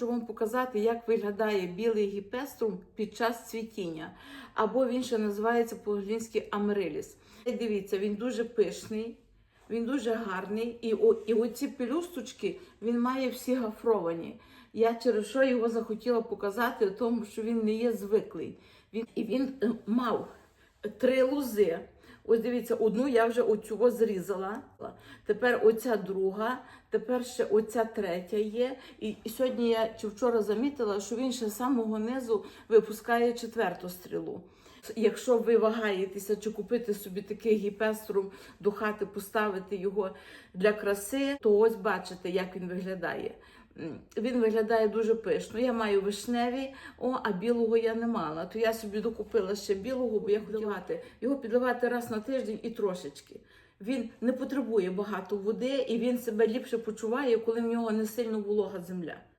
хочу вам показати, як виглядає білий гіпеструм під час цвітіння. Або він ще називається по-англійськи амриліс. Дивіться, він дуже пишний, він дуже гарний. І, о, і оці пелюсточки він має всі гафровані. Я через що його захотіла показати, тому що він не є звиклий. Він, і він е, мав три лози. Ось дивіться, одну я вже оцього зрізала. Тепер оця друга, тепер ще оця третя є. І, сьогодні я чи вчора замітила, що він ще з самого низу випускає четверту стрілу. Якщо ви вагаєтеся, чи купити собі такий гіпеструм до хати, поставити його для краси, то ось бачите, як він виглядає. Він виглядає дуже пишно. Я маю вишневі, о, а білого я не мала. То я собі докупила ще білого, бо я хотіла його підливати раз тиждень і трошечки. Він не потребує багато води і він себе ліпше почуває, коли в нього не сильно волога земля.